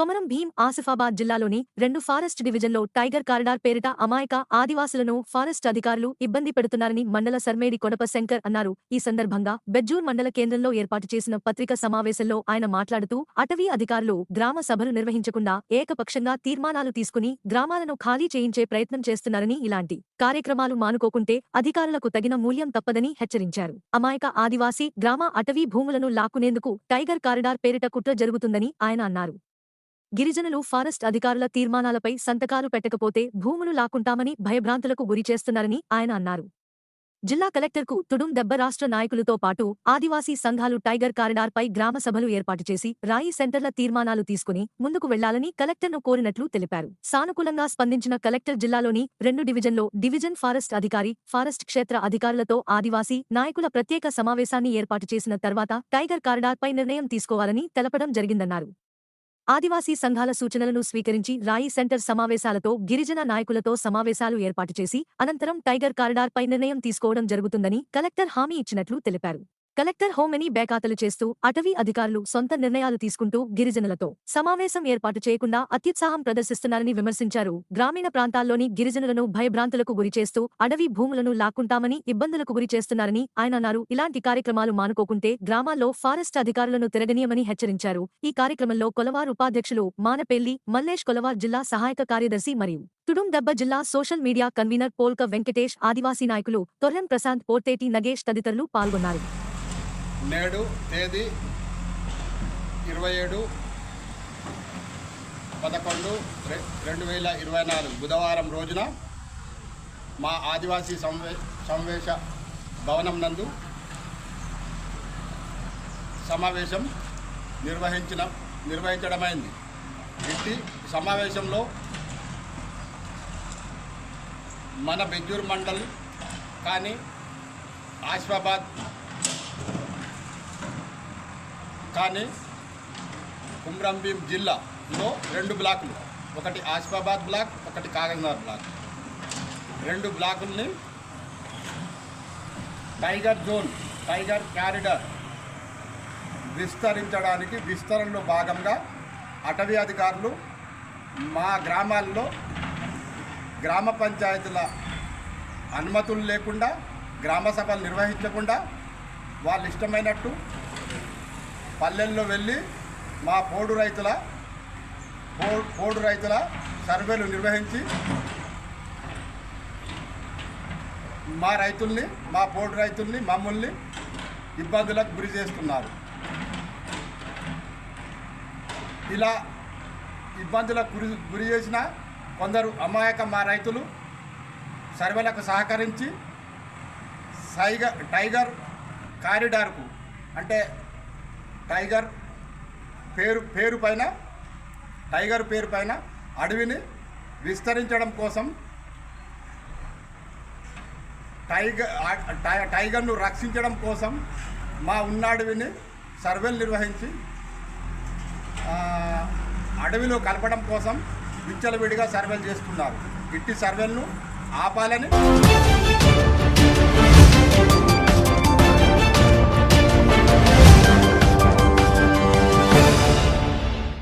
కొమరం భీం ఆసిఫాబాద్ జిల్లాలోని రెండు ఫారెస్ట్ డివిజన్లో టైగర్ కారిడార్ పేరిట అమాయక ఆదివాసులను ఫారెస్ట్ అధికారులు ఇబ్బంది పెడుతున్నారని మండల సర్మేడి కొడప శంకర్ అన్నారు. ఈ సందర్భంగా బెజ్జూర్ మండల కేంద్రంలో ఏర్పాటు చేసిన పత్రిక సమావేశంలో ఆయన మాట్లాడుతూ అటవీ అధికారులు గ్రామ సభలు నిర్వహించకుండా ఏకపక్షంగా తీర్మానాలు తీసుకుని గ్రామాలను ఖాళీ చేయించే ప్రయత్నం చేస్తున్నారని ఇలాంటి కార్యక్రమాలు మానుకోకుంటే అధికారులకు తగిన మూల్యం తప్పదని హెచ్చరించారు. అమాయక ఆదివాసీ గ్రామ అటవీ భూములను లాక్కునేందుకు టైగర్ కారిడార్ పేరిట కుట్ర జరుగుతుందని ఆయన అన్నారు. గిరిజనులు ఫారెస్ట్ అధికారుల తీర్మానాలపై సంతకాలు పెట్టకపోతే భూములు లాక్కుంటామని భయభ్రాంతులకు గురిచేస్తున్నారని ఆయన అన్నారు. జిల్లా కలెక్టర్కు తుడుం దెబ్బ రాష్ట్ర నాయకులతో పాటు ఆదివాసీ సంఘాలు టైగర్ కారిడార్పై గ్రామ సభలు ఏర్పాటు చేసి రాయి సెంటర్ల తీర్మానాలు తీసుకుని ముందుకు వెళ్ళాలని కలెక్టర్ను కోరినట్లు తెలిపారు. సానుకూలంగా స్పందించిన కలెక్టర్ జిల్లాలోని రెండు డివిజన్లో డివిజన్ ఫారెస్ట్ అధికారి ఫారెస్ట్ క్షేత్ర అధికారులతో ఆదివాసీ నాయకుల ప్రత్యేక సమావేశాన్ని ఏర్పాటు చేసిన తర్వాత టైగర్ కారిడార్పై నిర్ణయం తీసుకోవాలని తెలపడం జరిగిందన్నారు. ఆదివాసీ సంఘాల సూచనలను స్వీకరించి రాయి సెంటర్ సమావేశాలతో గిరిజన నాయకులతో సమావేశాలు ఏర్పాటు చేసి అనంతరం టైగర్ కారిడార్పై నిర్ణయం తీసుకోవడం జరుగుతుందని కలెక్టర్ హామీ ఇచ్చినట్లు తెలిపారు. కలెక్టర్ హోమెనీ బేఖాతలు చేస్తూ అటవీ అధికారులు సొంత నిర్ణయాలు తీసుకుంటూ గిరిజనులతో సమావేశం ఏర్పాటు చేయకుండా అత్యుత్సాహం ప్రదర్శిస్తున్నారని విమర్శించారు. గ్రామీణ ప్రాంతాల్లోని గిరిజనులను భయభ్రాంతులకు గురిచేస్తూ అడవి భూములను లాక్కుంటామని ఇబ్బందులకు గురి చేస్తున్నారని ఆయన అన్నారు. ఇలాంటి కార్యక్రమాలు మానుకోకుంటే గ్రామాల్లో ఫారెస్ట్ అధికారులను తిరగనీయమని హెచ్చరించారు. ఈ కార్యక్రమంలో కొలవార్ ఉపాధ్యక్షులు మానపెల్లి మల్లేష్ కొలవార్ జిల్లా సహాయక కార్యదర్శి మరియు తుడుందెబ్బ జిల్లా social media convener Polka Venkatesh ఆదివాసీ నాయకులు తొర్రెం ప్రశాంత్ పోర్తేటి నగేష్ తదితరులు పాల్గొన్నారు. నేడు తేదీ ఇరవై ఏడు పదకొండు రె- రెండు వేల ఇరవై నాలుగు బుధవారం రోజున మా ఆదివాసీ సంవే సమావేశ భవనం నందు సమావేశం నిర్వహించిన నిర్వహించడమైంది. ఇట్టి సమావేశంలో మన బెజ్జూర్ మండల్ కానీ ఆసిఫాబాద్ కానీ కుమ్రంభీం జిల్లాలో రెండు బ్లాకులు. ఒకటి ఆసిఫాబాద్ బ్లాక్ ఒకటి కాగజ్నగర్ బ్లాక్. రెండు బ్లాకుల్ని టైగర్ జోన్ టైగర్ క్యారిడర్ విస్తరించడానికి విస్తరణలో భాగంగా అటవీ అధికారులు మా గ్రామాల్లో గ్రామ పంచాయతీల అనుమతులు లేకుండా గ్రామ సభలు నిర్వహించకుండా వాళ్ళు ఇష్టమైనట్టు పల్లెల్లో వెళ్ళి మా పోడు రైతుల పోడు రైతుల సర్వేలు నిర్వహించి మా రైతుల్ని మా పోడు రైతుల్ని మమ్మల్ని ఇబ్బందులకు గురి చేస్తున్నారు. ఇలా ఇబ్బందులకు గురి గురి చేసిన కొందరు అమాయక మా రైతులు సర్వేలకు సహకరించి సైగ టైగర్ కారిడార్కు అంటే టైగర్ పేరు పేరు పైన టైగర్ పేరు పైన అడవిని విస్తరించడం కోసం టైగర్ టైగర్ను రక్షించడం కోసం మా ఉన్న అడవిని సర్వేలు నిర్వహించి అడవిలో కలపడం కోసం విచ్చలవిడిగా సర్వేలు చేస్తున్నారు. ఇట్టి సర్వేలను ఆపాలని